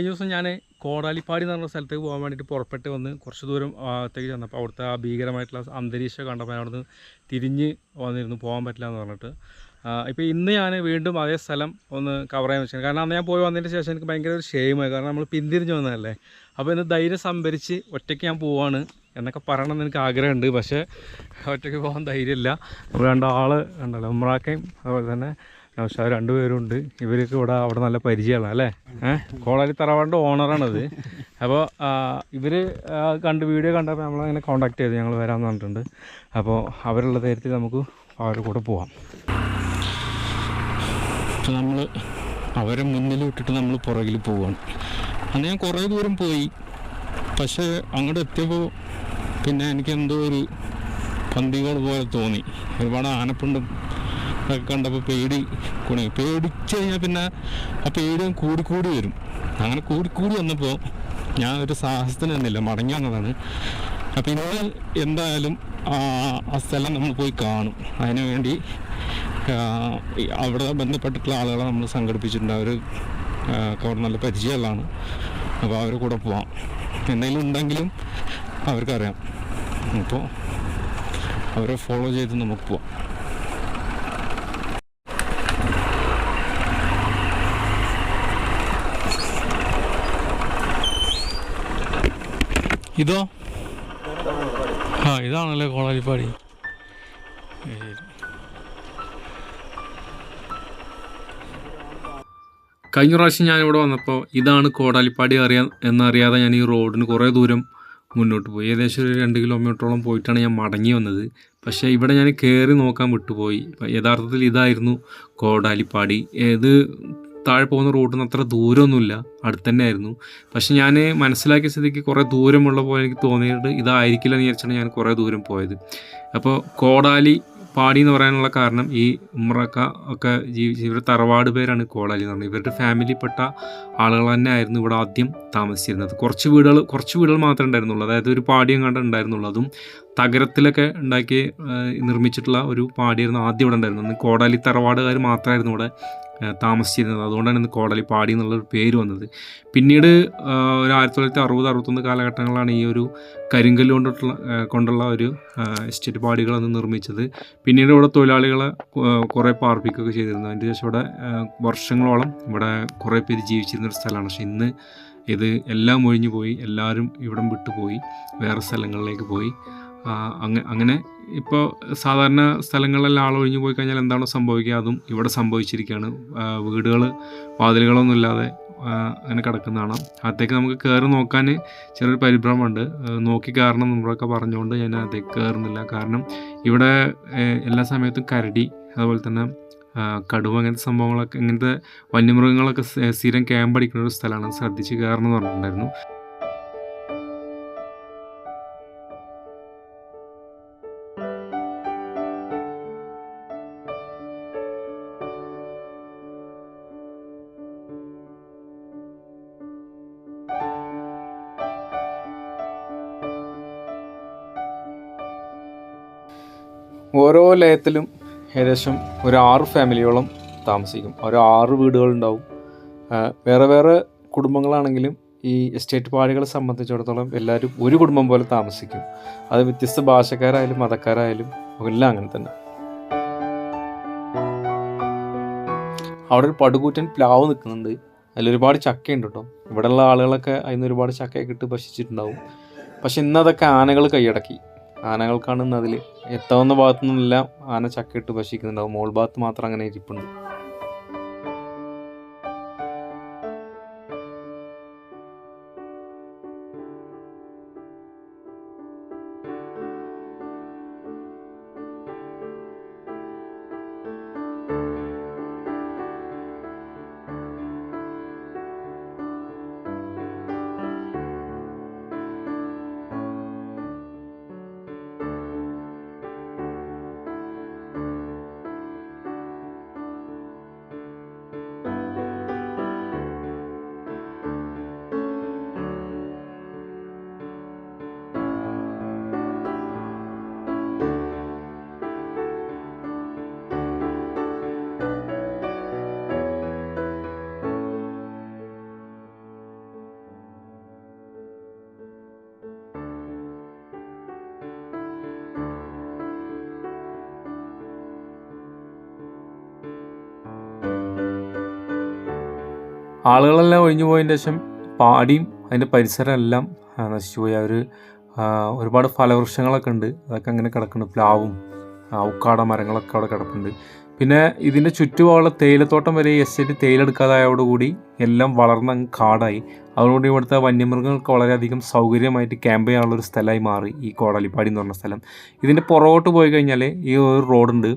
കഴിഞ്ഞ ദിവസം ഞാൻ കോടാലിപ്പാടി എന്ന് പറഞ്ഞ സ്ഥലത്തേക്ക് പോകാൻ വേണ്ടിയിട്ട് പുറപ്പെട്ട് വന്ന് കുറച്ച് ദൂരം അകത്തേക്ക് ചെന്നപ്പോൾ അവിടുത്തെ ആ ഭീകരമായിട്ടുള്ള അന്തരീക്ഷം കണ്ടപ്പോൾ ഞാൻ അവിടുന്ന് തിരിഞ്ഞ് വന്നിരുന്നു പോകാൻ പറ്റില്ല എന്ന് പറഞ്ഞിട്ട്. ഇപ്പോൾ ഇന്ന് ഞാൻ വീണ്ടും അതേ സ്ഥലം ഒന്ന് കവർ ചെയ്യാൻ വെച്ചാൽ കാരണം അന്ന് ഞാൻ പോയി വന്നതിന് ശേഷം എനിക്ക് ഭയങ്കര ഒരു ഷെയിമായി കാരണം നമ്മൾ പിന്തിരിഞ്ഞ് വന്നതല്ലേ? അപ്പോൾ ഇന്ന് ധൈര്യം സംഭരിച്ച് ഒറ്റയ്ക്ക് ഞാൻ പോവാണ് എന്നൊക്കെ പറയണം എന്ന് എനിക്ക് ആഗ്രഹമുണ്ട്. പക്ഷേ ഒറ്റയ്ക്ക് പോകാൻ ധൈര്യമില്ല. രണ്ടാൾ ഉണ്ടല്ലോ ഉമ്രാക്കയും അതുപോലെ തന്നെ പക്ഷേ രണ്ടുപേരുണ്ട്. ഇവർക്ക് ഇവിടെ അവിടെ നല്ല പരിചയമാണ് അല്ലേ? ഏഹ് കോളാലി തറവാടിന്റെ ഓണറാണത്. അപ്പോൾ ഇവർ കണ്ട് വീഡിയോ കണ്ടപ്പോൾ നമ്മളങ്ങനെ കോണ്ടാക്ട് ചെയ്ത് ഞങ്ങൾ വരാമെന്ന് പറഞ്ഞിട്ടുണ്ട്. അപ്പോൾ അവരുള്ള ധൈര്യത്തിൽ നമുക്ക് അവരുടെ കൂടെ പോവാം. നമ്മൾ അവരെ മുന്നിൽ വിട്ടിട്ട് നമ്മൾ പുറകിൽ പോവുകയാണ് അന്ന് ഞാൻ കുറേ ദൂരം പോയി. പക്ഷേ അങ്ങോട്ട് എത്തിയപ്പോൾ പിന്നെ എനിക്ക് എന്തോ ഒരു പന്തികൾ പോലെ തോന്നി. ഒരുപാട് ആനപ്പുണ്ടും ഒക്കെ കണ്ടപ്പോൾ പേടി കുണി. പേടിച്ചു കഴിഞ്ഞാൽ പിന്നെ ആ പേടി കൂടിക്കൂടി കൂടി വരും. അങ്ങനെ കൂടിക്കൂടി കൂടി വന്നപ്പോൾ ഞാൻ ഒരു സാഹസത്തിന് തന്നില്ല മടങ്ങി വന്നതാണ്. അപ്പം ഇന്ന് എന്തായാലും ആ സ്ഥലം നമ്മൾ പോയി കാണും. അതിനുവേണ്ടി അവിടെ ബന്ധപ്പെട്ടിട്ടുള്ള ആളുകളെ നമ്മൾ സംഘടിപ്പിച്ചിട്ടുണ്ട്. അവർ അവിടെ നല്ല പരിചയമുള്ളതാണ്. അപ്പോൾ അവരെ കൂടെ പോവാം. എന്തെങ്കിലും ഉണ്ടെങ്കിലും അവർക്കറിയാം. അപ്പോൾ അവരെ ഫോളോ ചെയ്ത് നമുക്ക് പോവാം. ഇതോ? ആ ഇതാണല്ലേ കോളാരിപ്പാടി ശരി. കഴിഞ്ഞ പ്രാവശ്യം ഞാനിവിടെ വന്നപ്പോൾ ഇതാണ് കോടാലിപ്പാടി അറിയാൻ എന്നറിയാതെ ഞാൻ ഈ റോഡിന് കുറേ ദൂരം മുന്നോട്ട് പോയി. ഏകദേശം ഒരു രണ്ട് കിലോമീറ്ററോളം പോയിട്ടാണ് ഞാൻ മടങ്ങി വന്നത്. പക്ഷേ ഇവിടെ ഞാൻ കയറി നോക്കാൻ വിട്ടുപോയി. യഥാർത്ഥത്തിൽ ഇതായിരുന്നു കോടാലിപ്പാടി. ഏത് താഴെ പോകുന്ന റോഡിൽ അത്ര ദൂരമൊന്നുമില്ല അടുത്ത് തന്നെ ആയിരുന്നു പക്ഷെ ഞാൻ മനസ്സിലാക്കിയ സ്ഥിതിക്ക് കുറേ ദൂരമുള്ള പോലെ എനിക്ക് തോന്നിയിട്ട് ഇതായിരിക്കില്ല എന്ന് വിചാരിച്ചാണ് ഞാൻ കുറേ ദൂരം പോയത്. അപ്പോൾ കോടാലി പാടി എന്ന് പറയാനുള്ള കാരണം ഈ ഉമ്രക്ക ഒക്കെ ജീവിച്ച ഇവരുടെ തറവാട് പേരാണ് കോടാലി എന്ന് പറഞ്ഞത്. ഇവരുടെ ഫാമിലിപ്പെട്ട ആളുകൾ തന്നെ ആയിരുന്നു ഇവിടെ ആദ്യം താമസിച്ചിരുന്നത്. കുറച്ച് വീടുകൾ കുറച്ച് വീടുകൾ മാത്രമേ ഉണ്ടായിരുന്നുള്ളൂ. അതായത് ഒരു പാടിയും കണ്ട ഉണ്ടായിരുന്നുള്ളൂ. അതും തകരത്തിലൊക്കെ ഉണ്ടാക്കി നിർമ്മിച്ചിട്ടുള്ള ഒരു പാടിയായിരുന്നു ആദ്യം ഇവിടെ ഉണ്ടായിരുന്നത്. കോടാലി തറവാടുകാർ മാത്രമായിരുന്നു ഇവിടെ താമസിച്ചിരുന്നത്. അതുകൊണ്ടാണ് ഇന്ന് കോടലി പാടി എന്നുള്ളൊരു പേര് വന്നത്. പിന്നീട് ഒരു ആയിരത്തി തൊള്ളായിരത്തി അറുപത് അറുപത്തൊന്ന് കാലഘട്ടങ്ങളിലാണ് ഈ ഒരു കരിങ്കല്ല് കൊണ്ടിട്ടുള്ള കൊണ്ടുള്ള ഒരു എസ്റ്റേറ്റ് പാടികൾ അന്ന് നിർമ്മിച്ചത്. പിന്നീട് ഇവിടെ തൊഴിലാളികളെ കുറേ പാർപ്പിക്കുകയൊക്കെ ചെയ്തിരുന്നു. അതിന്റെ ശേഷം ഇവിടെ വർഷങ്ങളോളം ഇവിടെ കുറേ പേര് ജീവിച്ചിരുന്ന ഒരു സ്ഥലമാണ്. പക്ഷേ ഇന്ന് ഇത് എല്ലാം ഒഴിഞ്ഞു പോയി എല്ലാവരും ഇവിടം വിട്ടുപോയി. വേറെ സ്ഥലങ്ങളിലേക്ക് പോയി. അങ്ങനെ ഇപ്പോൾ സാധാരണ സ്ഥലങ്ങളിലെല്ലാം ആൾ ഒഴിഞ്ഞു പോയി കഴിഞ്ഞാൽ എന്താണോ സംഭവിക്കുക? അതും ഇവിടെ സംഭവിച്ചിരിക്കുകയാണ്. വീടുകൾ വാതിലുകളൊന്നും ഇല്ലാതെ അങ്ങനെ കിടക്കുന്നതാണ് അകത്തേക്ക് നമുക്ക് കയറി നോക്കാൻ ചെറിയൊരു പരിഭ്രമമുണ്ട്. നോക്കി കയറണം നമ്മളൊക്കെ പറഞ്ഞുകൊണ്ട് ഞാൻ അകത്തേക്ക് കയറുന്നില്ല. കാരണം ഇവിടെ എല്ലാ സമയത്തും കരടി അതുപോലെ തന്നെ കടുവ അങ്ങനത്തെ സംഭവങ്ങളൊക്കെ ഇങ്ങനത്തെ വന്യമൃഗങ്ങളൊക്കെ സ്ഥ- സ്ഥിരം ക്യാമ്പ് അടിക്കുന്ന ഒരു സ്ഥലമാണ്. ശ്രദ്ധിച്ച് കയറണം എന്ന് പറഞ്ഞിട്ടുണ്ടായിരുന്നു. ഓരോ ലയത്തിലും ഏകദേശം ഒരു ആറ് ഫാമിലിയോളം താമസിക്കും. ഒരു ആറ് വീടുകളുണ്ടാവും. വേറെ വേറെ കുടുംബങ്ങളാണെങ്കിലും ഈ എസ്റ്റേറ്റ് പാടികളെ സംബന്ധിച്ചിടത്തോളം എല്ലാവരും ഒരു കുടുംബം പോലെ താമസിക്കും. അത് വ്യത്യസ്ത ഭാഷക്കാരായാലും മതക്കാരായാലും എല്ലാം അങ്ങനെ തന്നെ. അവിടെ ഒരു പടുകൂറ്റൻ പ്ലാവ് നിൽക്കുന്നുണ്ട്. അതിലൊരുപാട് ചക്കയുണ്ട് കേട്ടോ. ഇവിടെയുള്ള ആളുകളൊക്കെ അതിന് ഒരുപാട് ചക്കയൊക്കെ ഇട്ട് ഭക്ഷിച്ചിട്ടുണ്ടാവും. പക്ഷെ ഇന്നതൊക്കെ ആനകൾ കൈയടക്കി. ആനകൾക്കാണ് ഇന്ന് അതിൽ എത്താവുന്ന ഭാഗത്തു നിന്നെല്ലാം ആന ചക്കയിട്ട് ഭക്ഷിക്കുന്നുണ്ടാവും മോൾ ഭാഗത്ത് മാത്രം അങ്ങനെ ഇരിപ്പുണ്ട്. ആളുകളെല്ലാം ഒഴിഞ്ഞു പോയതിന് ശേഷം പാടിയും അതിന്റെ പരിസരം എല്ലാം ആ, നശിച്ചുപോയി അവർ ഒരുപാട് ഫലവൃക്ഷങ്ങളൊക്കെ ഉണ്ട്. അതൊക്കെ അങ്ങനെ കിടക്കുന്നു പ്ലാവും ഔക്കാട മരങ്ങളൊക്കെ അവിടെ കിടപ്പുണ്ട്. പിന്നെ ഇതിന്റെ ചുറ്റുപാടുള്ള തേയിലത്തോട്ടം വരെ എസ്റ്റേറ്റ് തേയിലെടുക്കാതായതോടുകൂടി എല്ലാം വളർന്ന കാടായി. അതുകൊണ്ട് ഇവിടുത്തെ വന്യമൃഗങ്ങൾക്ക് വളരെയധികം സൗകര്യമായിട്ട് ക്യാമ്പ് ചെയ്യാനുള്ള ഒരു സ്ഥലമായി മാറി ഈ കോടാലിപ്പാടി എന്ന് പറഞ്ഞ സ്ഥലം. ഇതിന്റെ പുറകോട്ട് പോയി കഴിഞ്ഞാൽ ഈ ഒരു റോഡുണ്ട്.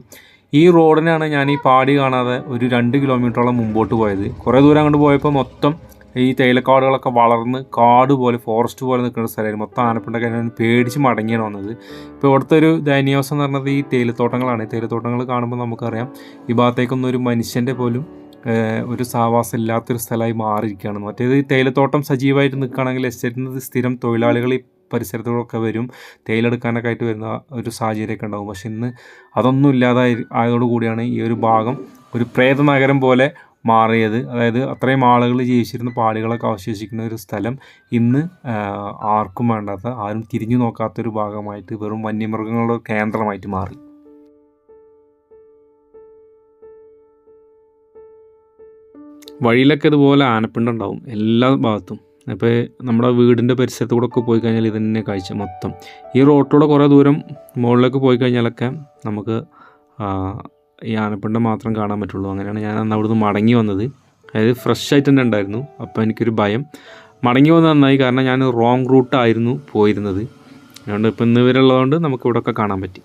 ഈ റോഡിനാണ് ഞാൻ ഈ പാടി കാണാതെ ഒരു രണ്ട് കിലോമീറ്ററോളം മുമ്പോട്ട് പോയത്. കുറേ ദൂരം അങ്ങോട്ട് പോയപ്പോൾ മൊത്തം ഈ തേയിലക്കാടുകളൊക്കെ വളർന്ന് കാട് പോലെ ഫോറസ്റ്റ് പോലെ നിൽക്കുന്ന സ്ഥലമായിരുന്നു. മൊത്തം ആനപ്പിണ്ടൊക്കെ ഞാൻ പേടിച്ച് മടങ്ങിയാണ് വന്നത്. ഇപ്പോൾ ഇവിടുത്തെ ഒരു ദയനീയാവസ്ഥ എന്ന് പറഞ്ഞത് ഈ തേയിലത്തോട്ടങ്ങളാണ്. തേയിലത്തോട്ടങ്ങൾ കാണുമ്പോൾ നമുക്കറിയാം ഈ ഭാഗത്തേക്കൊന്നും ഒരു മനുഷ്യന്റെ പോലും ഒരു സാവാസം ഇല്ലാത്തൊരു സ്ഥലമായി മാറിയിരിക്കുകയാണ്. മറ്റേത് തേയിലത്തോട്ടം സജീവമായിട്ട് നിൽക്കുകയാണെങ്കിൽ എസ്റ്റേറ്റിൽ നിന്ന് സ്ഥിരം തൊഴിലാളികൾ ഈ പരിസരത്തുകളൊക്കെ വരും. തേയിലെടുക്കാനൊക്കെ ആയിട്ട് വരുന്ന ഒരു സാഹചര്യമൊക്കെ ഉണ്ടാകും പക്ഷെ ഇന്ന് അതൊന്നും ഇല്ലാതായി ആയതോടുകൂടിയാണ് ഈ ഒരു ഭാഗം ഒരു പ്രേത നഗരം പോലെ മാറിയത്. അതായത് അത്രയും ആളുകൾ ജീവിച്ചിരുന്ന പാളികളൊക്കെ അവശേഷിക്കുന്ന ഒരു സ്ഥലം ഇന്ന് ആർക്കും വേണ്ടാത്ത ആരും തിരിഞ്ഞു നോക്കാത്തൊരു ഭാഗമായിട്ട് വെറും വന്യമൃഗങ്ങളുടെ കേന്ദ്രമായിട്ട് മാറി. വഴിയിലൊക്കെ ഇതുപോലെ ആനപ്പിണ്ടുണ്ടാവും എല്ലാ ഭാഗത്തും. അപ്പോൾ നമ്മുടെ വീടിന്റെ പരിസരത്ത് കൂടെ ഒക്കെ പോയി കഴിഞ്ഞാൽ ഇത് തന്നെ കാഴ്ച മൊത്തം. ഈ റോട്ടിലൂടെ കുറേ ദൂരം മുകളിലേക്ക് പോയി കഴിഞ്ഞാലൊക്കെ നമുക്ക് ഈ ആനപ്പിണ്ട മാത്രം കാണാൻ പറ്റുള്ളൂ. അങ്ങനെയാണ് ഞാൻ അന്ന് അവിടുന്ന് മടങ്ങി വന്നത്. അതായത് ഫ്രഷ് ആയിട്ട് തന്നെ ഉണ്ടായിരുന്നു. അപ്പോൾ എനിക്കൊരു ഭയം. മടങ്ങി വന്നത് നന്നായി. കാരണം ഞാൻ റോങ് റൂട്ടായിരുന്നു പോയിരുന്നത്. അതുകൊണ്ട് ഇപ്പം ഇന്ന് വരെ ഉള്ളതുകൊണ്ട് നമുക്ക് ഇവിടെയൊക്കെ കാണാൻ പറ്റി.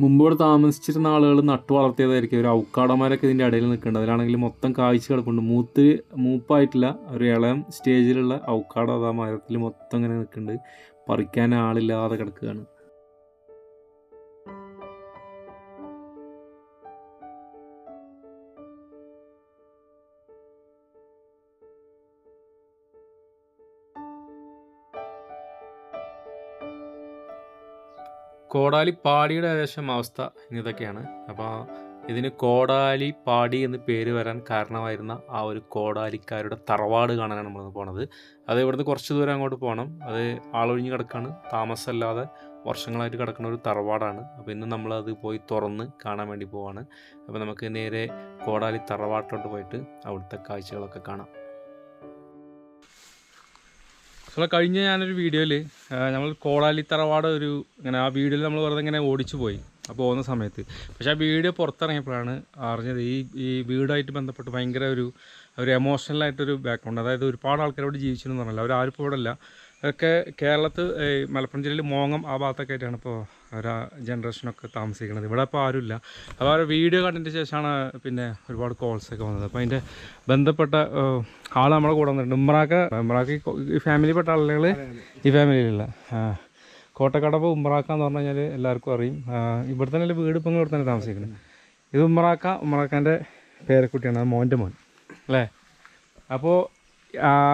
മുമ്പ് ഇവിടെ താമസിച്ചിരുന്ന ആളുകൾ നട്ടു വളർത്തിയതായിരിക്കും. ഒരു ഔക്കാടന്മാരൊക്കെ ഇതിന്റെ ഇടയിൽ നിൽക്കുന്നുണ്ട് അതിലാണെങ്കിൽ മൊത്തം കാഴ്ച കിടക്കുന്നുണ്ട് മൂത്ത് മൂപ്പായിട്ടില്ല ഒരു ഇളം സ്റ്റേജിലുള്ള ഔക്കാട മരത്തിൽ മൊത്തം ഇങ്ങനെ നിൽക്കുന്നുണ്ട് പറിക്കാൻ ആളില്ലാതെ കിടക്കുകയാണ്. കോടാലി പാടിയുടെ ഏകദേശം അവസ്ഥ ഇതൊക്കെയാണ്. അപ്പോൾ ഇതിന് കോടാലി പാടി എന്ന് പേര് വരാൻ കാരണമായിരുന്ന ആ ഒരു കോടാലിക്കാരുടെ തറവാട് കാണാനാണ് നമ്മൾ പോണത്. അത് ഇവിടുന്ന് കുറച്ച് ദൂരം അങ്ങോട്ട് പോകണം അത് ആളൊഴിഞ്ഞ് കിടക്കാണ്. താമസമല്ലാതെ വർഷങ്ങളായിട്ട് കിടക്കുന്ന ഒരു തറവാടാണ്. അപ്പോൾ ഇന്ന് നമ്മളത് പോയി തുറന്ന് കാണാൻ വേണ്ടി പോവാണ്. അപ്പോൾ നമുക്ക് നേരെ കോടാലി തറവാട്ടിലോട്ട് പോയിട്ട് അവിടുത്തെ കാഴ്ചകളൊക്കെ കാണാം. അപ്പോൾ കഴിഞ്ഞ ഞാനൊരു വീഡിയോയിൽ നമ്മൾ കോളാലി തറവാട് ഒരു ഇങ്ങനെ ആ വീഡിയോയിൽ നമ്മൾ വെറുതെ ഇങ്ങനെ ഓടിച്ചു പോയി ആ പോകുന്ന സമയത്ത്. പക്ഷെ ആ വീഡിയോ പുറത്തിറങ്ങിയപ്പോഴാണ് അറിഞ്ഞത് ഈ ഈ വീടായിട്ട് ബന്ധപ്പെട്ട് ഭയങ്കര ഒരു ഒരു എമോഷണലായിട്ടൊരു ബാക്ക്ഗ്രൗണ്ട് അതായത് ഒരുപാട് ആൾക്കാർ ഇവിടെ ജീവിച്ചിരുന്നു പറഞ്ഞല്ലോ. അവരാരും ഇപ്പോൾ ഇവിടെ അല്ല അതൊക്കെ കേരളത്തിൽ ഈ മലപ്പുറം ജില്ലയിൽ മോങ്ങം ആ ഭാഗത്തൊക്കെ ആയിട്ടാണ് ഇപ്പോൾ ഒരു ജനറേഷനൊക്കെ താമസിക്കുന്നത്. ഇവിടെ ഇപ്പോൾ ആരുമില്ല. അപ്പോൾ ഒരു വീഡിയോ കണ്ടതിന് ശേഷമാണ് പിന്നെ ഒരുപാട് കോൾസ് ഒക്കെ വന്നത്. അപ്പോൾ അതിന്റെ ബന്ധപ്പെട്ട ആൾ നമ്മളെ കൂടെ വന്നിട്ടുണ്ട്. ഉമ്രാക്ക ഉമ്രാക്ക് ഈ ഫാമിലിപ്പെട്ട ആളുകൾ ഈ ഫാമിലിയിലുള്ള കോട്ടക്കടവ് ഉമ്രാക്ക എന്ന് പറഞ്ഞു കഴിഞ്ഞാൽ എല്ലാവർക്കും അറിയും. ഇവിടെ തന്നെ വീട് ഇപ്പം ഇവിടെ തന്നെ താമസിക്കുന്നത്? ഇത് ഉമ്രാക്ക ഉമ്രാക്കാന്റെ പേരക്കുട്ടിയാണ് മോന്റെ മോൻ. അല്ലേ? അപ്പോൾ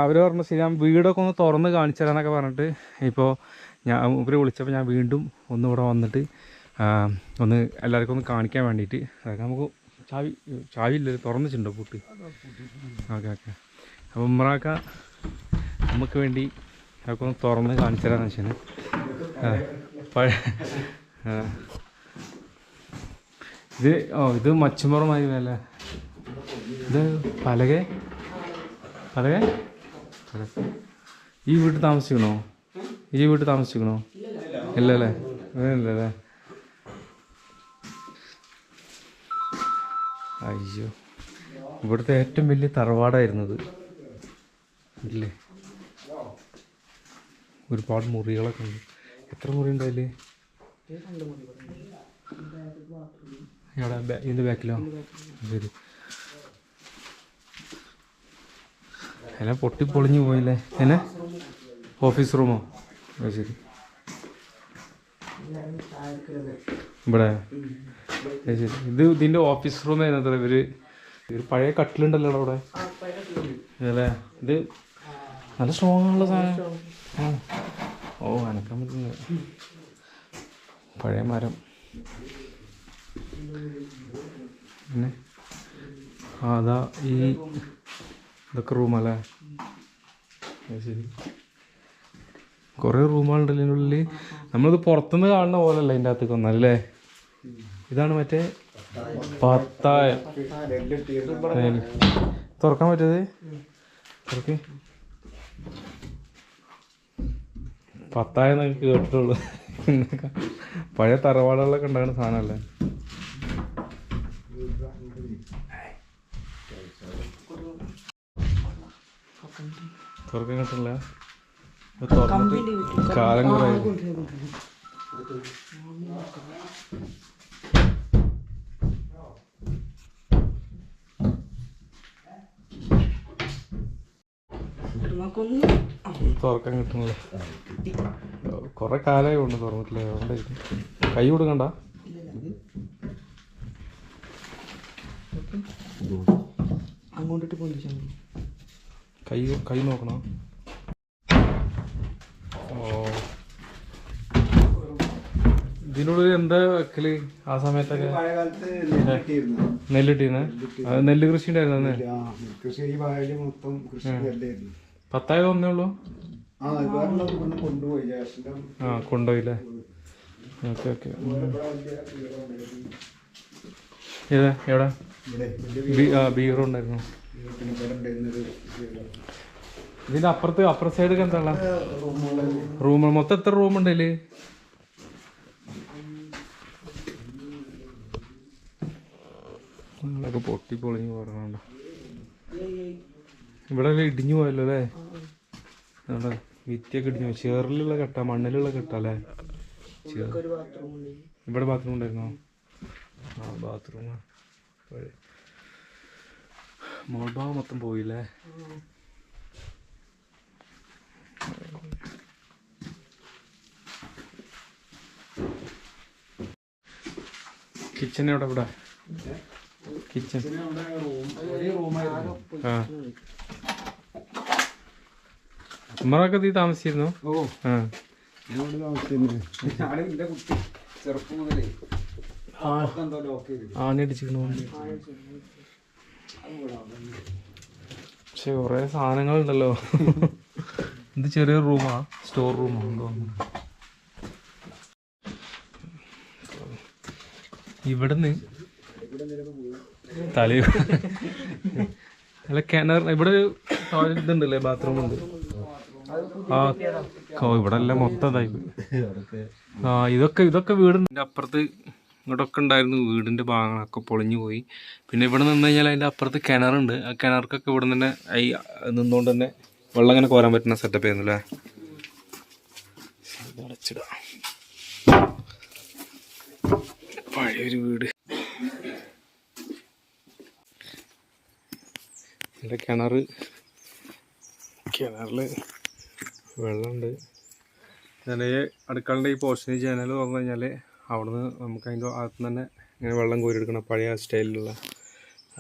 അവർ പറഞ്ഞു ശരി ഞാൻ വീടൊക്കെ ഒന്ന് തുറന്ന് കാണിച്ചു പറഞ്ഞിട്ട് ഇപ്പോൾ ഞാൻ ഇവർ വിളിച്ചപ്പോൾ ഞാൻ വീണ്ടും ഒന്ന് ഇവിടെ വന്നിട്ട് ഒന്ന് എല്ലാവർക്കും ഒന്ന് കാണിക്കാൻ വേണ്ടിയിട്ട് അതൊക്കെ നമുക്ക് ചാവി ചാവി ഇല്ല തുറന്നിട്ടുണ്ടോ പൂട്ട്? Okay okay. അപ്പോൾ ഉമ്രാക്ക നമുക്ക് വേണ്ടി അതൊക്കെ ഒന്ന് തുറന്ന് കാണിച്ചു തരാന്ന് വെച്ചാൽ പഴയ ഇത് ഓ ഇത് മച്ചുമറമായി അല്ലേ? ഇത് പലകെ? പലകെ ഈ വീട്ടിൽ താമസിക്കണോ? ഈ വീട്ടിൽ താമസിക്കണോ? ഇല്ലല്ലേ? ഇല്ലല്ലേ? അയ്യോ. ഇവിടുത്തെ ഏറ്റവും വലിയ തറവാടായിരുന്നത് ഇല്ലേ? ഒരുപാട് മുറികളൊക്കെ ഉണ്ട്. എത്ര മുറി ഉണ്ട്. അതിൽ എവിടെ? ബാ- ഇതിന്റെ ബാക്കിലോ. ശരി. എല്ലാം പൊട്ടി പൊളിഞ്ഞു പോയില്ലേ? എന്നെ? ഓഫീസ് റൂമോ? ശരി. ഇവിടെ. ശരി. ഇത് ഇതിന്റെ ഓഫീസ് റൂം ആയിരുന്നു ഇവർ. ഒരു പഴയ കട്ടിലുണ്ടല്ലോ അവിടെ. അല്ലേ? ഇത് നല്ല സ്ട്രോങ് ആണല്ലോ സാധനം. ഓ അനക്കാൻ പറ്റുന്നത് പഴയ മരം. പിന്നെ? അതാ ഈ ഇതൊക്കെ റൂമല്ലേ? ശരി. കുറേ റൂമുകളുണ്ടല്ലോ ഉള്ളിൽ നമ്മളിത് പുറത്തുനിന്ന് കാണുന്ന പോലല്ല ഇതിന്റെ അകത്തേക്ക് വന്നാലല്ലേ ഇതാണ് മറ്റേ പത്തായം. തുറക്കാൻ പറ്റത് തുറക്ക്. പത്തായം എന്നൊക്കെ കേട്ടിട്ടുള്ളൂ. പഴയ തറവാടുകളൊക്കെ ഉണ്ടാകുന്ന സാധനമല്ലേ? തുറക്കാൻ കിട്ടില്ല തുറന്നിട്ട് കാലം കുറേ. തുറക്കാൻ കിട്ടുന്നില്ല. കുറെ കാലമായി കൊണ്ട് തുറന്നിട്ടില്ല. അതുകൊണ്ടായിരിക്കും കൈ കൊടുക്കണ്ട. അങ്ങോട്ടിട്ട് പോയി കൈ കൈ നോക്കണം? ഓ. ഇതിനുള്ളിൽ എന്താ വെക്കൽ? ആ സമയത്തൊക്കെ നെല്ലിട്ടീന്ന് നെല്ല് കൃഷി ഉണ്ടായിരുന്നു കൃഷി ഈ വയൽ മൊത്തം കൃഷി നെല്ലായിരുന്നു പത്തായത് ഒന്നേ ഉള്ളൂ? ആ കൊണ്ടുപോയില്ലേ? Okay okay. ഏതാ? എവിടെ? ഇവിടെ വലിയ ബീ- ആ ബീറും ഉണ്ടായിരുന്നു. ഇതിന്റെ അപ്പുറത്ത് അപ്പുറ സൈഡ് എന്താ റൂമ് മൊത്തം എത്ര റൂം ഉണ്ട് ഇതിൽ? നിങ്ങളൊക്കെ പൊട്ടി പൊളിഞ്ഞു പറഞ്ഞോണ്ട ഇവിടെ ഇടിഞ്ഞു പോയല്ലോ അല്ലേ? അവിടെ വിത്തിയൊക്കെ ഇടിഞ്ഞു പോയി. ചേറിലുള്ള കെട്ട മണ്ണിലുള്ള കെട്ട അല്ലേ? ചേർ ഒരു ബാത്റൂം ഉണ്ട്. ഇവിടെ ബാത്റൂം ഉണ്ടായിരുന്നോ? ആ ബാത്റൂം മോൾ ഭാഗം മൊത്തം പോയില്ലേ? കിച്ചൺ എവിടെ ഇവിടെ? കിച്ചൺ ആ. തീ താമസിച്ചിരുന്നു? ഓ. ആ. ഞാൻ പക്ഷെ കൊറേ സാധനങ്ങളുണ്ടല്ലോ. ഇത് ചെറിയ റൂമാ സ്റ്റോർ റൂമാ തോന്നുന്നു. ഇവിടുന്ന് തല അല്ല കിണർ ഇവിടെ ടോയ്ലറ്റ് ഇതുണ്ടല്ലേ ബാത്റൂം ഉണ്ട്. ആ ഇവിടെ എല്ലാം മൊത്തം. ആ ഇതൊക്കെ ഇതൊക്കെ വീടുണ്ട് അപ്പുറത്ത് ഇങ്ങോട്ടൊക്കെ ഉണ്ടായിരുന്നു വീടിന്റെ ഭാഗങ്ങളൊക്കെ പൊളിഞ്ഞു പോയി. പിന്നെ ഇവിടെ നിന്ന് കഴിഞ്ഞാൽ അതിന്റെ അപ്പുറത്ത് കിണറുണ്ട്. ആ കിണർക്കൊക്കെ ഇവിടെ നിന്ന് തന്നെ ഈ നിന്നുകൊണ്ട് തന്നെ വെള്ളം ഇങ്ങനെ കോരാൻ പറ്റുന്ന സെറ്റപ്പ് ആയിരുന്നു അല്ലേ? പഴയൊരു വീട്. എന്റെ കിണർ കിണറിൽ വെള്ളമുണ്ട്. ഞാൻ അടുക്കളന്റെ ഈ പോർഷനിൽ ജനൽ തുറന്നു കഴിഞ്ഞാൽ അവിടുന്ന് നമുക്ക് അതിന്റെ അകത്ത് തന്നെ ഇങ്ങനെ വെള്ളം കോരിയെടുക്കണ പഴയ സ്റ്റൈലിലുള്ള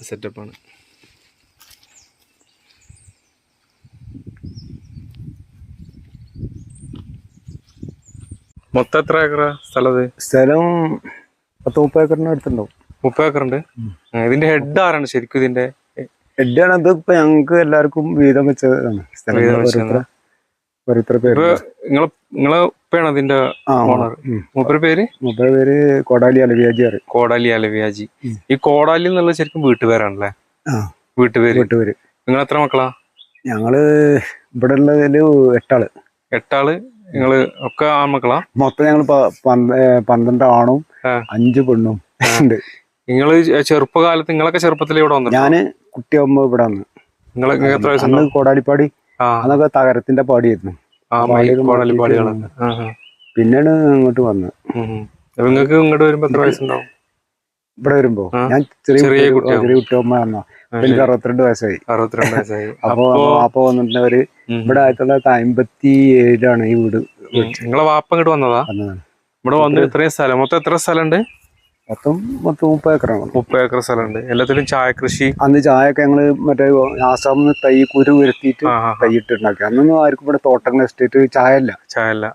സെറ്റപ്പാണ് മൊത്തം എത്ര ഏക്കറ സ്ഥലത്ത് സ്ഥലം പത്ത് മുപ്പത് ഏക്കറിന് അടുത്തുണ്ടാവും. മുപ്പത് ഏക്കറുണ്ട്? ഇതിന്റെ ഹെഡ് ആരാണ് ശരിക്കും ഇതിന്റെ ഹെഡാണ് അത് ഇപ്പൊ ഞങ്ങൾക്ക് എല്ലാവർക്കും വീതം വെച്ചതാണ്. സ്ഥലം പേര് നിങ്ങളെ നിങ്ങളെ ഉപ്പയാണ് അതിന്റെ ഓണർ പേര്? പേര് കൊടാലി അലവിയാജി അറിയും കോടാലി അലവിയാജി. ഈ കോടാലി എന്നുള്ളത് ശരിക്കും വീട്ടുപേരാണല്ലേ? വീട്ടുപേര്. വീട്ടുപേര്. നിങ്ങൾ എത്ര മക്കളാ? ഞങ്ങൾ ഇവിടെ ഉള്ളതിൽ എട്ടാൾ. എട്ടാൾ. നിങ്ങൾ ഒക്കെ ആൺമക്കളാ? മൊത്തം ഞങ്ങൾ പന്ത്രണ്ട് ആണും അഞ്ചു പെണ്ണും ഉണ്ട്. നിങ്ങൾ ചെറുപ്പകാലത്ത് നിങ്ങളൊക്കെ ചെറുപ്പത്തിൽ ഇവിടെ വന്നു ഞാൻ കുട്ടിയാകുമ്പോ ഇവിടെ വന്ന്. നിങ്ങൾ എത്ര അന്ന് കോടാലിപ്പാടി ആ. അന്നൊക്കെ തകരത്തിന്റെ പാടിയായിരുന്നു. പിന്നെയാണ് വന്നത് നിങ്ങൾക്ക് ഇങ്ങോട്ട് വരുമ്പോ എത്ര വയസ്സുണ്ടാവും? ഇവിടെ വരുമ്പോ? ഞാൻ ചെറിയ ചെറിയ കുട്ടിയമ്മ വന്നോ എനിക്ക് അറുപത്തിരണ്ട് വയസ്സായി. അറുപത്തിരണ്ട് വയസ്സായി. അപ്പൊ വാപ്പ അപ്പൊ വന്നിട്ടുണ്ടവര്. ഇവിടെ ആയിരത്തി തൊള്ളായിരത്തി അമ്പത്തി ഏഴിലാണ് ഈ വീട്. നിങ്ങളെ വാപ്പ ഇങ്ങോട്ട് വന്നതാ? വന്നതാണ്. ഇവിടെ വന്ന് ഇത്രയും സ്ഥലം മൊത്തം എത്ര സ്ഥലമുണ്ട്? പത്തും മൊത്തം മുപ്പത് ഏക്കറാണ് മുപ്പത് ഏക്കർ സ്ഥലമുണ്ട്. എല്ലാത്തിലും ചായ കൃഷി? അന്ന് ചായയൊക്കെ ഞങ്ങൾ മറ്റേ ആസാമിൽ നിന്ന് തൈ കുരു വരുത്തിയിട്ട്. തൈ ഇട്ടുണ്ടാക്കി അന്നൊന്നും ആർക്കും ഇവിടെ തോട്ടങ്ങൾ എസ്റ്റേറ്റ് ചായ അല്ല ചായ അല്ല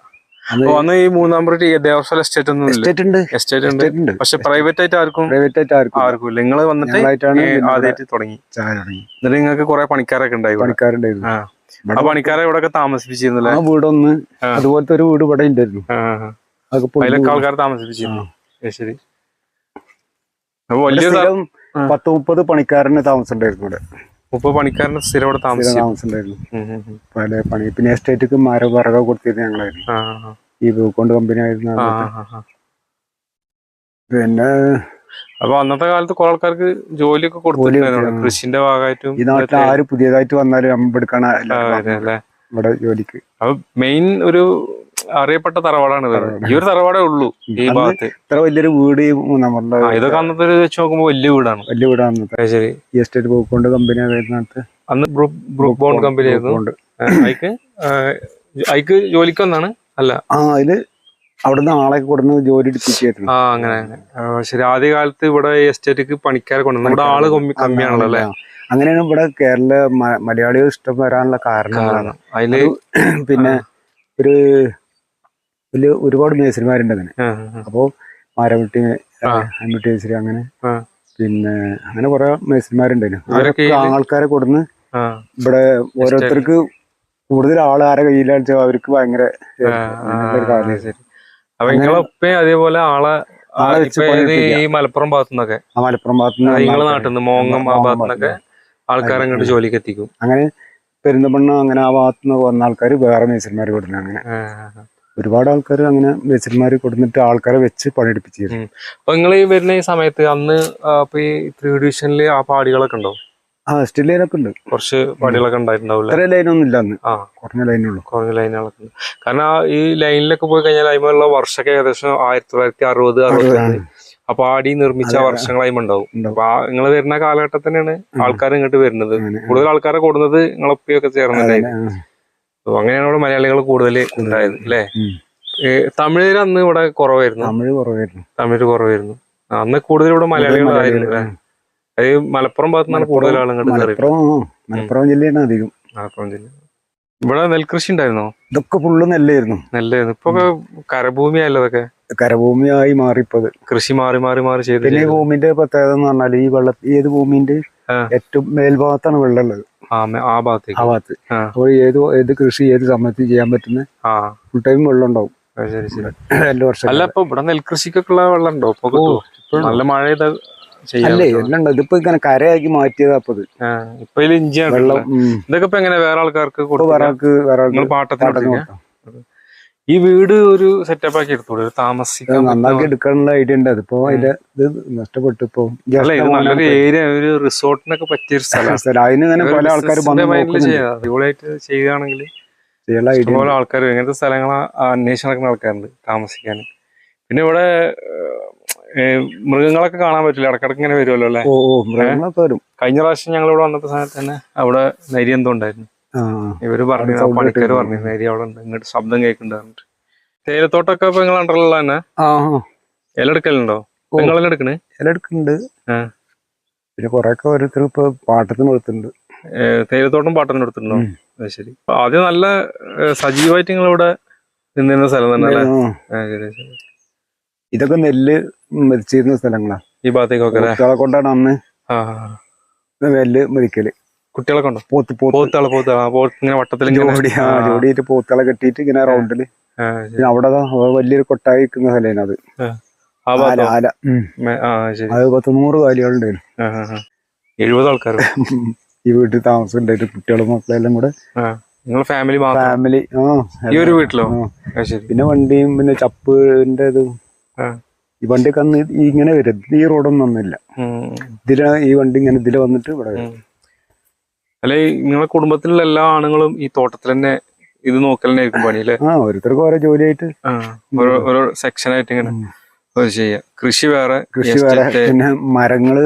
അന്ന് ഈ മൂന്നാം പ്രതി ദേവസ്വം എസ്റ്റേറ്റ് ഒന്നും എസ്റ്റേറ്റ് ഉണ്ട്. എസ്റ്റേറ്റ് ഉണ്ട്. പക്ഷെ പ്രൈവറ്റ് ആയിട്ട് ആർക്കും? പ്രൈവറ്റ് ആയിട്ട് ആർക്കും. ആർക്കും ഇല്ല. നിങ്ങൾ വന്നിട്ട് ആദ്യമായിട്ട് തുടങ്ങി. ചായ തുടങ്ങി. എന്നിട്ട് നിങ്ങൾക്ക് കുറെ പണിക്കാരൊക്കെ ഉണ്ടായി. പണിക്കാരുണ്ടായിരുന്നു. ആ. പണിക്കാരെ ഇവിടെ താമസിപ്പിച്ചിരുന്നല്ലേ? ആ വീടൊന്ന്. അതുപോലത്തെ ഒരു വീട് ഇവിടെ ഉണ്ടായിരുന്നു അതിലൊക്കെ. ആൾക്കാർ താമസിപ്പിച്ചിരുന്നു. ശരി. സ്ഥിരം. പത്ത് മുപ്പത് പണിക്കാരന് താമസം ഉണ്ടായിരുന്നു ഇവിടെ. മുപ്പത് പണിക്കാരന് സ്ഥിരം ഇവിടെ സ്ഥിരം താമസം ഉണ്ടായിരുന്നു പല പണി പിന്നെ എസ്റ്റേറ്റിക്ക് മരം വിറക കൊടുത്തിരുന്നു ഞങ്ങളായിരുന്നു. ഈ ബ്ലൂക്കോണ്ട് കമ്പനി ആയിരുന്നു. പിന്നെ അപ്പൊ അന്നത്തെ കാലത്ത് കുറെ ആൾക്കാർക്ക് ജോലിയൊക്കെ കൊടുത്തിട്ടുണ്ടായിരുന്നു കൃഷിന്റെ ഭാഗമായിട്ടും ഈ നാട്ടിൽ ആര് പുതിയതായിട്ട് വന്നാലും അല്ലേ? ഇവിടെ ജോലിക്ക്. അപ്പൊ മെയിൻ ഒരു അറിയപ്പെട്ട തറവാടാണ് ഈ ഒരു തറവാടേ ഉള്ളൂ ഈ ഭാഗത്ത്. ഇത്ര വലിയൊരു വീട് നമ്മളുടെ ഇതൊക്കെ അന്നത്തെ വെച്ച് നോക്കുമ്പോ വലിയ വീടാണ്. വലിയ വീടാണ് ശരി. ഈ എസ്റ്റേറ്റ് പൂക്കൊണ്ട് കമ്പനി ആയിരുന്നിടത്ത് അന്ന് ബ്രൂക്ക് ബ്രൂക്ക് ബോണ്ട് കമ്പനി ആയിരുന്നു. അയക്ക് അയക്ക് ജോലിക്ക് വന്നാണ്? അല്ല. ആ അതിൽ അവിടുന്ന് ആളെ കൊടുന്ന് ജോലി എടുപ്പിച്ചായിരുന്നു ആ അങ്ങനെ ശരി. ആദ്യ കാലത്ത് ഇവിടെ എസ്റ്റേറ്റിക്ക് പണിക്കാരെ കൊണ്ടുവന്നു ഇവിടെ ആൾ കമ്മി കമ്മിയാണല്ലോ അല്ലേ? അങ്ങനെയാണ് ഇവിടെ കേരള മലയാളികൾ ഇഷ്ടം വരാനുള്ള കാരണം. അതിൽ പിന്നെ ഒരു വലിയ ഒരുപാട് മേസരിമാരുണ്ട് അങ്ങനെ. ആ, മാരമുട്ടി. അൻപത്തി മേസ്ത്രി അങ്ങനെ. പിന്നെ അങ്ങനെ കുറെ അവരൊക്കെ ഈ- ആൾക്കാരെ കൊടുന്ന് ഇവിടെ ഓരോരുത്തർക്ക് കൂടുതൽ ആൾ ആരെ കയ്യിലാണെന്ന് അവർക്ക് ഭയങ്കര അതേപോലെ ആളെ. ഈ മലപ്പുറം ഭാഗത്തുനിന്നൊക്കെ? മലപ്പുറം ഭാഗത്തുനിന്ന് നിങ്ങളെ വന്ന നാട്ടിൽ നിന്ന് മോങ്ങം ആ ഭാഗത്തുനിന്നൊക്കെ ആൾക്കാരെ. അങ്ങോട്ട് ജോലിക്ക് എത്തിക്കും. അങ്ങനെ പെരുന്തമണ്ണ അങ്ങനെ ആ ഭാഗത്തുനിന്ന് വന്ന ആൾക്കാർ വേറെ മേസന്മാർ കൊടുക്കുന്നു അങ്ങനെ. ഒരുപാട് ആൾക്കാർ അങ്ങനെ മേച്ചന്മാർ കൊടുത്തിട്ട് ആൾക്കാരെ വെച്ച് പണിയെടുപ്പിച്ചിരുന്നു. അപ്പൊ നിങ്ങൾ ഈ വരുന്ന ഈ സമയത്ത് അന്ന് ഈ ത്രീ ഡിവിഷനിൽ ആ പാടികളൊക്കെ ഉണ്ടോ? ആ സ്റ്റിൽ ലൈനൊക്കെ ഉണ്ട്. കുറച്ച് പാടികളൊക്കെ ഉണ്ടായിട്ടുണ്ടാവില്ല? ഇത്ര ലൈനൊന്നും ഇല്ല അന്ന്. ആ. കുറഞ്ഞ ലൈനുള്ളൂ കുറഞ്ഞ ലൈനുകളൊക്കെ ഉണ്ട്. കാരണം ആ ഈ ലൈനിലൊക്കെ പോയി കഴിഞ്ഞാൽ അതിമുള്ള വർഷമൊക്കെ ഏകദേശം ആയിരത്തി തൊള്ളായിരത്തി അറുപത് അറുപത്തി ആ പാടി നിർമ്മിച്ച വർഷങ്ങളായും ഉണ്ടാവും. അപ്പൊ നിങ്ങൾ വരുന്ന കാലഘട്ടത്തിനാണ് ആൾക്കാർ ഇങ്ങോട്ട് വരുന്നത്. കൂടുതൽ ആൾക്കാരെ കൂടുന്നത് നിങ്ങളൊപ്പിയൊക്കെ ചേർന്നിട്ടായിരുന്നു. അപ്പൊ അങ്ങനെയാണ് ഇവിടെ മലയാളികൾ കൂടുതൽ ഉണ്ടായത് അല്ലേ? തമിഴിന് അന്ന് ഇവിടെ കുറവായിരുന്നു. തമിഴ് കുറവായിരുന്നു. തമിഴ് കുറവായിരുന്നു. അന്ന് കൂടുതൽ ഇവിടെ മലയാളികൾ അല്ലേ? അത് മലപ്പുറം ഭാഗത്ത് നിന്നാണ് കൂടുതൽ ആളുകൾ മലപ്പുറം ജില്ലയാണ് അധികം. മലപ്പുറം ജില്ല. ഇവിടെ നെൽകൃഷി ഉണ്ടായിരുന്നോ? ഇതൊക്കെ ഫുള്ള് നെല്ലായിരുന്നു. നെല്ലായിരുന്നു. ഇപ്പൊ കരഭൂമി ആയല്ലോ അതൊക്കെ കരഭൂമിയായി മാറിപ്പത് കൃഷി മാറി മാറി മാറി ചെയ്ത് പിന്നെ ഭൂമിന്റെ പ്രത്യേകത എന്ന് പറഞ്ഞാൽ ഈ വെള്ള ഏത് ഭൂമിന്റെ ഏറ്റവും മേൽഭാഗത്താണ് വെള്ളം ഉള്ളത്. ആ മേ- ആ ഭാഗത്തേക്ക്. ആ ഭാഗത്ത്. അപ്പോൾ ഏത് ഏത് കൃഷി ഏത് സമയത്ത് ചെയ്യാൻ പറ്റുന്ന? ഫുൾ ടൈം വെള്ളം ഉണ്ടാവും അത് ശരി ശരി. രണ്ട് വർഷം. അല്ല ഇപ്പൊ ഇവിടെ നെൽകൃഷിക്കൊക്കെ ഉള്ള വെള്ളം ഉണ്ടോ നല്ല മഴ ചെയ്ത അല്ലേ? എല്ലാം ഉണ്ട്. ഇതിപ്പോ ഇങ്ങനെ കരയാക്കി മാറ്റിയതാ അപ്പൊ ഇപ്പൊ ഇഞ്ചിയാണ് വെള്ളം ഇതൊക്കെ ഇപ്പൊ എങ്ങനെ വേറെ ആൾക്കാർക്ക് വേറെ ആൾക്ക് വേറെ ആൾക്കാർ പാട്ടത്തിന് കൊടുക്കുക? ഈ വീട് ഒരു സെറ്റപ്പ് ആക്കി എടുത്തോളൂ താമസിക്കാൻ നന്നാക്കി എടുക്കാനുള്ള ഐഡിയ ഉണ്ട്. അതിപ്പോ അതിന്റെ ഇത് നഷ്ടപ്പെട്ടു. ഇപ്പൊ നല്ലൊരു ഏരിയ ഒരു റിസോർട്ടിനൊക്കെ പറ്റിയ ഒരു സ്ഥലം. അതിന് തന്നെ പല ആൾക്കാർ അടിപൊളിയായിട്ട് ചെയ്യുകയാണെങ്കിൽ ഇതുപോലെ ഇഷ്ടംപോലെ ആൾക്കാർ ഇങ്ങനത്തെ സ്ഥലങ്ങൾ അന്വേഷണം നടക്കുന്ന ആൾക്കാരുണ്ട് താമസിക്കാൻ. പിന്നെ ഇവിടെ മൃഗങ്ങളൊക്കെ കാണാൻ പറ്റില്ല? ഇടക്കിടക്ക് ഇങ്ങനെ വരുമല്ലോ അല്ലെ? കഴിഞ്ഞ പ്രാവശ്യം ഞങ്ങൾ ഇവിടെ വന്നപ്പോ സമയത്ത് തന്നെ അവിടെ നരി ഉണ്ടായിരുന്നു. ഇവർ പറഞ്ഞു പണിക്കാര്. പറഞ്ഞു നേരി അവിടെ ഉണ്ട് ഇങ്ങോട്ട് ശബ്ദം കേൾക്കുന്നുണ്ട് തേയിലത്തോട്ടൊക്കെ ഇപ്പൊ നിങ്ങൾ അണ്ടറിലുള്ള തന്നെ? ഇല എടുക്കലുണ്ടോ. നിങ്ങളെല്ലാം എടുക്കണേ? ഇല എടുക്കുന്നുണ്ട് പിന്നെ കൊറേ ഒക്കെ ഓരോരുത്തർ ഇപ്പൊ പാട്ടത്തിന് എടുത്തിട്ടുണ്ട് തേയിലത്തോട്ടം പാട്ടത്തിന് എടുത്തിട്ടുണ്ടോ അത് ശരി. ആദ്യം നല്ല സജീവമായിട്ട് നിങ്ങൾ ഇവിടെ നിന്നിരുന്ന സ്ഥലം തന്നെ അല്ലേ? ഇതൊക്കെ നെല്ല് മരിച്ചിരുന്ന സ്ഥലങ്ങളാ. ഈ ഭാഗത്തേക്കൊക്കെ കൊണ്ടാണ് അന്ന്. നെല്ല് മെതിക്കൽ. കുട്ടികളൊക്കെ ഉണ്ടോ? പോത്ത് പോത്ത്. പോത്താൾ പോത്താൾ ആ പോത്ത് ഇങ്ങനെ വട്ടത്തിൽ ആ, ജോഡിയിട്ട് പോത്തുകളെ കെട്ടിയിട്ട് ഇങ്ങനെ റൗണ്ടിൽ പിന്നെ അവിടെ വലിയൊരു കൊട്ടായി നിൽക്കുന്ന സ്ഥലമാണ് അത്. ആല ശരി. അത് പത്ത് നൂറ് കാലികളുണ്ടായിരുന്നു. എഴുപത് ആൾക്കാർ ഈ വീട്ടിൽ താമസം ഉണ്ടായിട്ട് കുട്ടികളും മക്കളെല്ലാം കൂടെ. നിങ്ങൾ ഫാമിലി ഫാമിലി ഈ ഒരു വീട്ടിലോ? പിന്നെ വണ്ടിയും പിന്നെ ചപ്പിന്റെ ഇതും. ഈ വണ്ടി കന്ന് ഇങ്ങനെ വരും. ഈ റോഡൊന്നും ഒന്നുമില്ല ഇതിലെ ഈ വണ്ടി ഇങ്ങനെ ഇതിൽ വന്നിട്ട് ഇവിടെ വരും. അല്ലെ നിങ്ങളെ കുടുംബത്തിലുള്ള എല്ലാ ആണുങ്ങളും ഈ തോട്ടത്തിൽ തന്നെ ഇത് നോക്കൽ തന്നെ ആയിരിക്കും പണി അല്ലേ? ആ ഓരോരുത്തർക്ക് ഓരോ ജോലിയായിട്ട്. ഓരോ സെക്ഷൻ ആയിട്ട് ഇങ്ങനെ ചെയ്യാം. കൃഷി വേറെ കൃഷി വേറെ പിന്നെ മരങ്ങൾ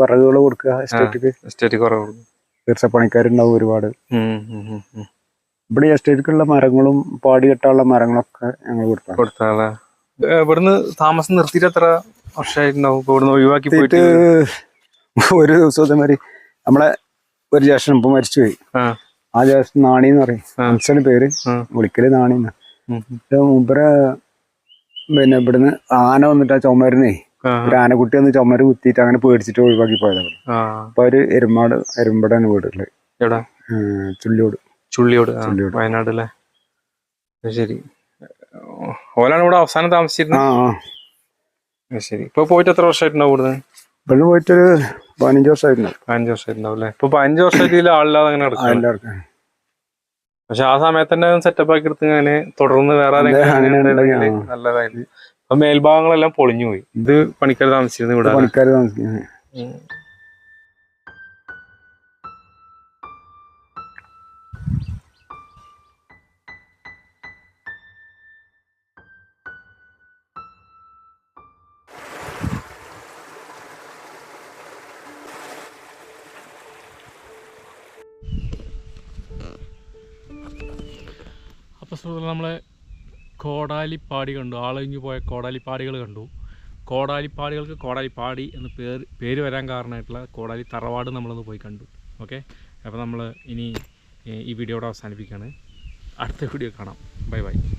വിറകുകൾ കൊടുക്കുക എസ്റ്റേറ്റിക്ക് എസ്റ്റേറ്റ് കുറവ് തീർച്ചപ്പണിക്കാരുണ്ടാവും ഒരുപാട്. ഇവിടെ എസ്റ്റേറ്റിക്കുള്ള മരങ്ങളും പാടി കെട്ടാനുള്ള മരങ്ങളൊക്കെ ഞങ്ങൾ ഏ, ഇവിടുന്ന് താമസം നിർത്തിയിട്ട് എത്ര വർഷമായിട്ടുണ്ടാവും ഇവിടുന്ന് ഒഴിവാക്കി പോയിട്ട്? ഒരു ദിവസം അതേമാതിരി നമ്മളെ ഒരു ജ്യേഷ്ഠൻ ഇപ്പൊ മരിച്ചുപോയി. ആ. ജ്യേഷ്ഠൻ നാണി എന്ന് പറയും. ആ. അച്ഛന്റെ പേര്. വിളിക്കൽ നാണിന്ന്. മൂപ്പര് പിന്നെ ഇവിടുന്ന് ആന വന്നിട്ട് ആ ചുമരുന്നേ ഒരു ആനക്കുട്ടി വന്ന് ചുമര് കുത്തിയിട്ട് അങ്ങനെ പേടിച്ചിട്ട് ഒഴിവാക്കി പോയതാണ്. അപ്പൊ അവർ എരുമാട് എരുമ്പടാണ് വീടുള്ളത് എവിടെ? ചുള്ളിയോട്. ചുള്ളിയോട്. ചുള്ളിയോട്. വയനാട് അല്ലേ ശരി. ഓലാണ് ഇവിടെ അവസാനം താമസിച്ചിരുന്നത് ശരി. ഇപ്പൊ പോയിട്ട് എത്ര വർഷമായിട്ടുണ്ടാവും ഇവിടുന്ന്? ഇവിടെ പോയിട്ടൊരു പതിനഞ്ച് വർഷമായിരുന്നു പതിനഞ്ച് വർഷമായിട്ടുണ്ടാവും അല്ലേ? ഇപ്പൊ പതിനഞ്ച് വർഷമായിട്ട് ആളില്ലാതെ അങ്ങനെ ആ, നടക്കും എല്ലാവർക്കും പക്ഷെ ആ സമയത്ത് തന്നെ സെറ്റപ്പ് ആക്കി എടുത്ത് അങ്ങനെ തുടർന്ന് വേറെ ആരെങ്കിലും അങ്ങനെ ഉണ്ടെങ്കിൽ ആ. നല്ലതായിരുന്നു. അപ്പൊ മേൽഭാഗങ്ങളെല്ലാം പൊളിഞ്ഞു പോയി ഇത് പണിക്കാർ താമസിച്ചിരുന്നു ഇവിടെ? പണിക്കാർ താമസിക്കുന്നത്. ഉം. സുഹൃത്തുക്കളെ നമ്മളെ കോടാലിപ്പാടി കണ്ടു. ആളൊഴിഞ്ഞു പോയ കോടാലിപ്പാടികൾ കണ്ടു. കോടാലിപ്പാടികൾക്ക് കോടാലിപ്പാടി എന്ന് പേര് പേര് വരാൻ കാരണമായിട്ടുള്ള കോടാലി തറവാട് നമ്മളൊന്ന് പോയി കണ്ടു. ഓക്കെ? അപ്പോൾ നമ്മൾ ഇനി ഈ വീഡിയോയുടെ അവസാനിപ്പിക്കുകയാണ്. അടുത്ത വീഡിയോ കാണാം. Bye bye.